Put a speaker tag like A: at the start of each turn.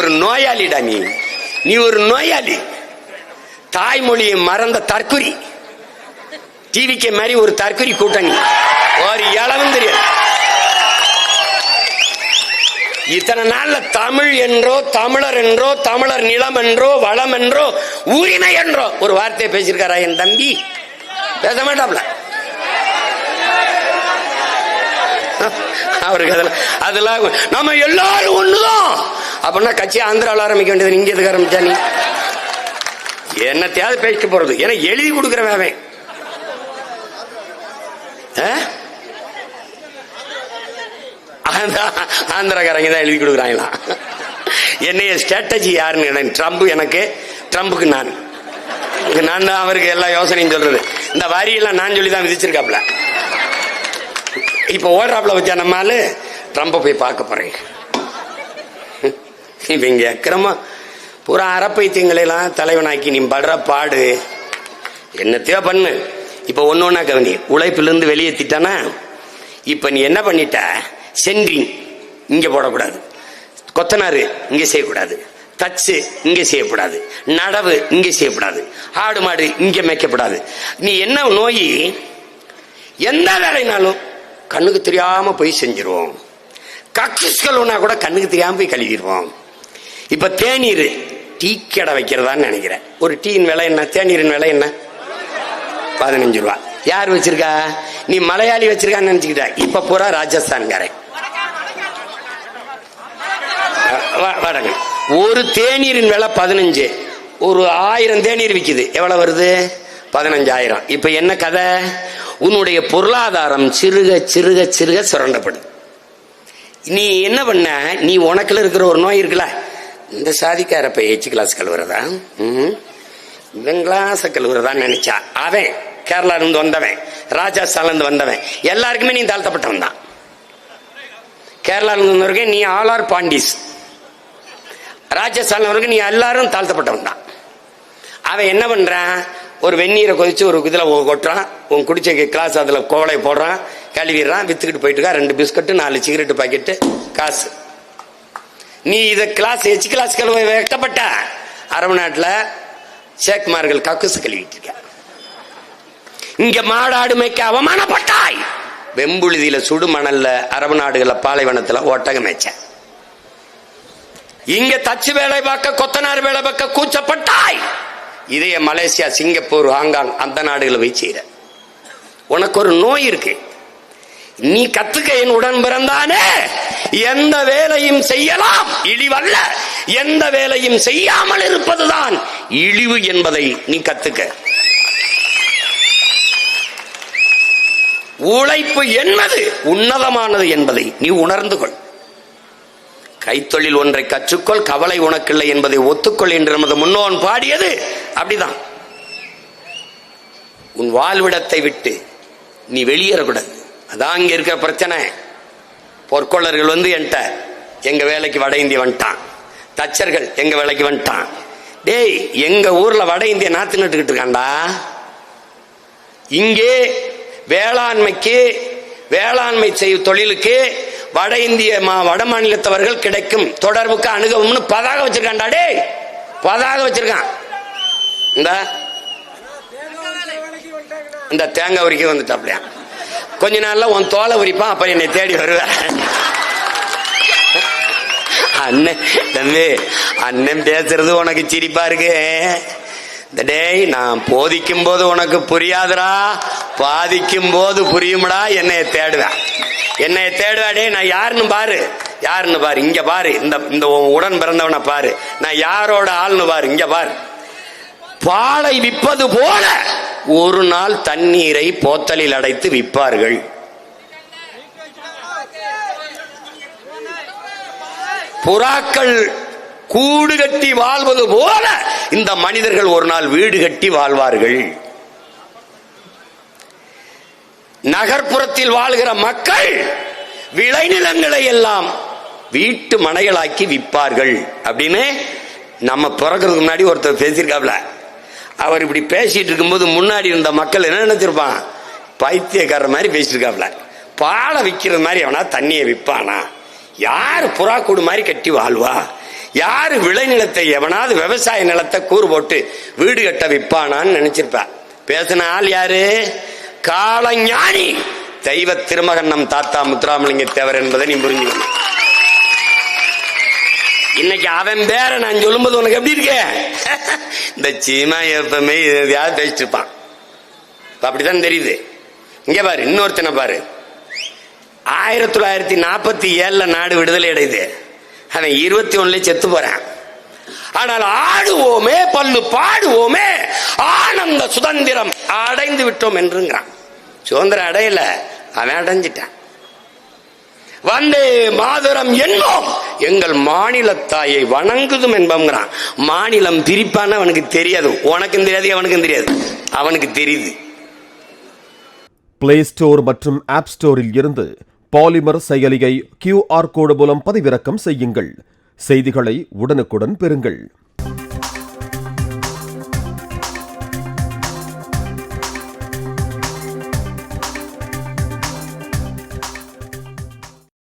A: ஒரு நோயாளிடா நீ நீ ஒரு நோயாளி. தாய்மொழியை மறந்த தற்குறி டிவிக்கு மாதிரி ஒரு தற்குறி கூட்டணி. ஒரு இளவும் தெரியாது இத்தனை நாள்ல தமிழ் என்றோ தமிழர் என்றோ தமிழர் நிலம் என்றோ வளம் என்றோ உரிமை என்றோ. ஒரு வார்த்தையை பேசியிருக்காரா என் தம்பி? பேச மாட்டாப்ல. அவருக்கு அதெல்லாம் அதெல்லாம் நம்ம எல்லாரும் ஒண்ணுதான். அப்படின்னா கட்சி ஆந்திராவில் ஆரம்பிக்க வேண்டியது இங்கே எதுக்கு ஆரம்பிச்சா நீ? என்னத்தையாவது பேசிட்டு போறது. ஏன்னா எழுதி கொடுக்குறவன் அவன். ஆ? தான் எழுதி கொடுக்குறாங்களா? என்னைய ஸ்ட்ராட்டஜி யாருன்னு எனக்கு ட்ரம்ப் எனக்கு ட்ரம்புக்கு நான். நான் தான் அவருக்கு எல்லா யோசனையும் சொல்றது. இந்த வாரியெல்லாம் நான் சொல்லி தான் விதிச்சிருக்காப்ல. இப்போ ஓடுறாப்ல வச்சா நம்ம ட்ரம்ப போய் பார்க்க போறேன். இவங்க அக்கிரமா பூரா அறப்பைத்தியங்களெல்லாம் தலைவனாக்கி நீ படுற பாடு. என்னத்தையோ பண்ணு. இப்ப ஒன்னு கவனி. உழைப்பிலிருந்து வெளியேத்திட்டானா இப்ப நீ என்ன பண்ணிட்ட? சென்ட்ரிங் இங்க போடக்கூடாது. கொத்தனார் இங்க செய்யக்கூடாது. தச்சு இங்க செய்யக்கூடாது. நடவு இங்க செய்யக்கூடாது. ஆடு மாடு இங்க மேய்க்கப்படாது. நீ என்ன நோய்? எந்த வேலைனாலும் கண்ணுக்கு தெரியாம போய் செஞ்சிருவோம். கக்கூஸ் கழுவுனா கூட கண்ணுக்கு தெரியாம போய் கழுவிடுவோம். இப்ப தேநீர் டீ கடை வைக்கிறதான்னு நினைக்கிறேன். ஒரு டீயின் விலை என்ன? தேநீரின் விலை என்ன? பதினஞ்சு ரூபா. யார் வச்சிருக்கா? நீ மலையாளி வச்சிருக்கான்னு நினைச்சுக்கிட்ட. இப்ப பூரா ராஜஸ்தான்காரன். வ- வடங்க ஒரு தேநீரின் விலை பதினஞ்சு. ஒரு ஆயிரம் தேநீர் விற்கிது எவ்வளவு வருது? பதினஞ்சாயிரம். இப்ப என்ன கதை? உன்னுடைய பொருளாதாரம் சிறுக சிறுக சிறுக சுரண்டப்படும் நீ என்ன பண்ண? நீ உனக்குள்ள இருக்கிற ஒரு நோய் இருக்குல்ல? இந்த சாதிக்கார போய் எச்சு கிளாஸ் கழுவுறதா ம். இவன் கிளாஸ் கழுவுறதான்னு நினைச்சா அவன் கேரளா இருந்து வந்தவன் ராஜஸ்தான்ல இருந்து வந்தவன் எல்லாருக்குமே நீ தாழ்த்தப்பட்டவன் தான். கேரளா இருந்து வந்தவருக்கு நீ ஆல் ஆர் பாண்டிஸ். ராஜஸ்தான்ல வரைக்கும் நீ எல்லாரும் தாழ்த்தப்பட்டவன் தான். அவன் என்ன பண்றான்? ஒரு வெந்நீரை கொதிச்சு ஒரு இதில் கொட்டுறான். உன் குடிச்ச கிளாஸ் அதில் கோவலை போடுறான் கழுவிடுறான் வித்துக்கிட்டு போயிட்டு ரெண்டு பிஸ்கட்டு நாலு சிகரெட்டு பாக்கெட்டு காசு. நீ இத கிளாஸ் எச்சு கிளாஸ் கழுவ வெட்டப்பட்ட அரபு சேக்குமார்கள் கக்குசு கழுவிட்டு இருக்க. இங்க மாடாடு மேய்க்க அவமானப்பட்டாய். வெம்புழுதியில சுடு மணல்ல அரபு நாடுகள்ல பாலைவனத்துல ஒட்டகம் மேய்ச்ச இங்க தச்சு வேலை பார்க்க கொத்தனார் வேலை பார்க்க கூச்சப்பட்டாய். இதய மலேசியா சிங்கப்பூர் ஹாங்காங் அந்த நாடுகளை போய் செய்யற உனக்கு ஒரு நோய் இருக்கு. நீ கத்துக்க என் உடன் பிறந்தானே. எந்த வேலையும் செய்யலாம் இழிவல்ல. எந்த வேலையும் செய்யாமல் இருப்பதுதான் இழிவு என்பதை நீ கத்துக்க. உழைப்பு என்பது உன்னதமானது என்பதை நீ உணர்ந்து கொள். கைத்தொழில் ஒன்றை கற்றுக்கொள் கவலை உனக்கில்லை என்பதை ஒத்துக்கொள் என்று நமது முன்னோன் பாடியது அப்படிதான். உன் வாழ்விடத்தை விட்டு நீ வெளியேறக்கூடாது. அதான் இங்க இருக்கிற பிரச்சனை. பொற்கொள்ளர்கள் வந்து என்கிட்ட எங்க வேலைக்கு வட இந்திய வந்துட்டான். தச்சர்கள் எங்க வேலைக்கு வந்துட்டான். டேய் எங்க ஊர்ல வட இந்திய நாத்து நட்டுக்கிட்டு இருக்கான்டா. இங்கே வேளாண்மைக்கு வேளாண்மை செய்யும் தொழிலுக்கு வட இந்திய மா- வட மாநிலத்தவர்கள் கிடைக்கும் தொடர்புக்கு அணுகவும்னு பதாக வச்சிருக்கான்டா டேய். பதாக வச்சிருக்கான். இந்த. இந்த தேங்காய் உரிக்க வந்துட்டாப்லையா. கொஞ்ச நாள்ல உன் தோலை உரிப்பான் அப்புறம் என்னை தேடி வருவேன் அண்ணன் தம்பி அண்ணன் பேசுறது உனக்கு சிரிப்பா இருக்கு. இந்த டேய் நான் போதிக்கும் போது உனக்கு புரியாதுடா. பாதிக்கும் போது புரியும்டா என்னைய தேடுவேன் என்னைய தேடுவாடே டேய் நான் யாருன்னு பாரு. யாருன்னு பாரு இங்க பாரு. இந்த இந்த உன் உடன் பிறந்தவனை பாரு. நான் யாரோட ஆள்னு பாரு இங்க பாரு. பாலை விற்பது போல ஒரு நாள் தண்ணீரை போத்தலில் அடைத்து விற்பார்கள். புறாக்கள் கூடு கட்டி வாழ்வது போல இந்த மனிதர்கள் ஒரு நாள் வீடு கட்டி வாழ்வார்கள். நகர்ப்புறத்தில் வாழ்கிற மக்கள் விளைநிலங்களை எல்லாம் வீட்டு மனைகளாக்கி விற்பார்கள். அப்படின்னு நம்ம பிறக்கிறதுக்கு முன்னாடி ஒருத்தர் பேசியிருக்காப்ல. அவர் இப்படி பேசிட்டு இருக்கும்போது முன்னாடி இருந்த மக்கள் என்ன நினைச்சிருப்பான்? பைத்தியக்காரர் மாதிரி பேசிட்டு இருக்காப்ல பாலை விற்கிறது மாதிரி அவனா தண்ணியை விற்பானா யார் புறாக்கூடு மாதிரி கட்டி வாழ்வா? யார் விளைநிலத்தை எவனாவது விவசாய நிலத்தை கூறு போட்டு வீடு கட்ட விற்பானான்னு நினைச்சிருப்பா. பேசின ஆள் யாரு? காலஞானி தெய்வ திருமகன் நம் தாத்தா முத்துராமலிங்க தேவர் என்பதை நீ புரிஞ்சுக்கணும். இன்னைக்கு அவன் பேர நான் சொல்லும்போது உனக்கு எப்படி இருக்க? இந்த சீமா எப்பவுமே எதையாவது பேசிட்டு இருப்பான் அப்படிதான் தெரியுது. இங்க பாரு இன்னொருத்தனை பாரு. ஆயிரத்தி தொள்ளாயிரத்தி நாற்பத்தி ஏழுல நாடு விடுதலை அடையுது. அவன் இருபத்தி ஒண்ணுல செத்து போறான். ஆனால் ஆடுவோமே பல்லு பாடுவோமே ஆனந்த சுதந்திரம் அடைந்து விட்டோம் என்றுங்கிறான். சுதந்திரம் அடையல அவன் அடைஞ்சிட்டான். வந்தே மாதரம் என்போம். எங்கள் மாநில தாயை வணங்குதும் என்போங்கிறான் மாநிலம் பிரிப்பான்னு அவனுக்கு தெரியாது. உனக்கும் தெரியாது அவனுக்கும் தெரியாது. அவனுக்கு தெரியுது.
B: பிளே ஸ்டோர் மற்றும் ஆப் ஸ்டோரில் இருந்து பாலிமர் செயலியை கியூஆர் கோடு மூலம் பதிவிறக்கம் செய்யுங்கள். செய்திகளை உடனுக்குடன் பெறுங்கள்.